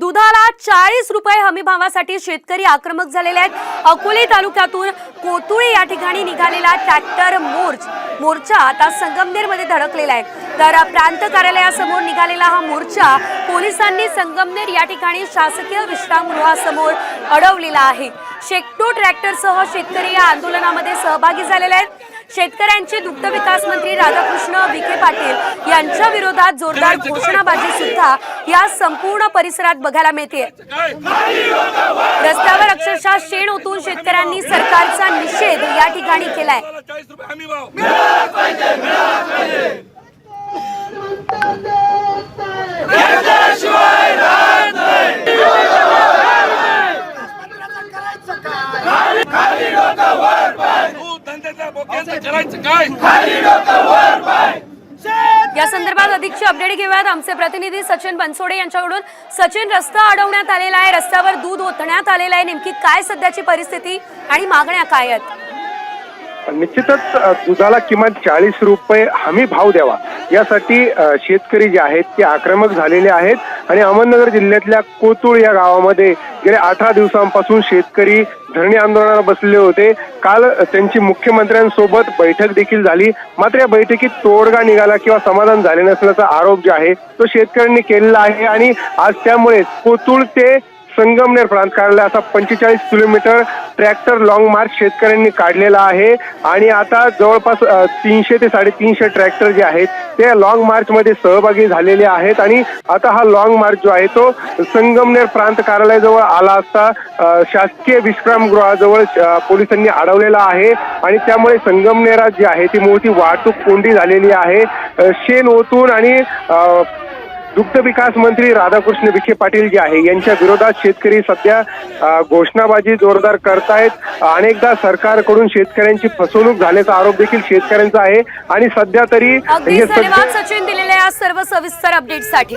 दुधाला चाळीस रुपये हमी भावासाठी शेतकरी आक्रमक झालेले आहेत. अकोले तालुक्यातून कोतुळे या ठिकाणी निघालेला ट्रॅक्टर मोर्च मोर्चा आता संगमनेरमध्ये धडकलेला आहे. तर प्रांत कार्यालयासमोर निघालेला हा मोर्चा पोलिसांनी संगमनेर या ठिकाणी शासकीय विश्रामगृहासमोर अडवलेला आहे. शेकटो ट्रॅक्टरसह शेतकरी या आंदोलनामध्ये सहभागी झालेले आहेत. शेतकऱ्यांचे दुग्ध विकास मंत्री राधाकृष्ण विखे पाटील यांच्या विरोधात जोरदार घोषणाबाजी सुद्धा या संपूर्ण परिसरात बघायला मिळते रस्त्यावर अक्षरशः शेण ओतून शेतकऱ्यांनी सरकारचा निषेध या ठिकाणी केलाय. काय? या संदर्भात अधिकची अपडेट घेऊयात. आमचे प्रतिनिधी सचिन बनसोडे यांच्याकडून. सचिन रस्ता अडवण्यात आलेला आहे. रस्त्यावर दूध ओतण्यात आलेलं आहे. नेमकी काय सध्याची परिस्थिती आणि मागण्या काय आहेत? निश्चितच दुधाला किमान चाळीस रुपये हमी भाव द्यावा. यासाठी शेतकरी जे आहेत ते आक्रमक झालेले आहेत. आणि अहमदनगर जिल्ह्यातल्या कोतुळ या गावामध्ये गेल्या अठरा दिवसांपासून शेतकरी धरणे आंदोलनाला बसले होते. काल त्यांची मुख्यमंत्र्यांसोबत बैठक देखील झाली. मात्र या बैठकीत तोडगा निघाला किंवा समाधान झाले नसल्याचा आरोप जो आहे तो शेतकऱ्यांनी केलेला आहे. आणि आज त्यामुळे कोतुळ ते संगमनेर प्रांत कार्यालय असा पंचेचाळीस किलोमीटर ट्रॅक्टर लॉंग मार्च शेतकऱ्यांनी काढलेला आहे. आणि आता जवळपास तीनशे ते साडेतीनशे ट्रॅक्टर जे आहेत ते लॉंग मार्च मध्ये सहभागी झालेले आहेत. आणि आता हा लॉंग मार्च जो आहे तो संगमनेर प्रांत कार्यालयाजवळ आला असता शासकीय विश्रामगृहाजवळ पोलिसांनी अडवलेला आहे. आणि त्यामुळे संगमनेरात जी आहे ती मोठी वाहतूक कोंडी झालेली आहे. शेण ओतून आणि दुग्ध विकास मंत्री राधाकृष्ण विखे पाटील जे आहे यांच्या विरोधात शेतकरी सध्या घोषणाबाजी जोरदार करतायत. अनेकदा सरकारकडून शेतकऱ्यांची फसवणूक झाल्याचा आरोप देखील शेतकऱ्यांचा आहे. आणि सध्या तरी हे सचिन दिलेल्या या सर्व सविस्तर अपडेटसाठी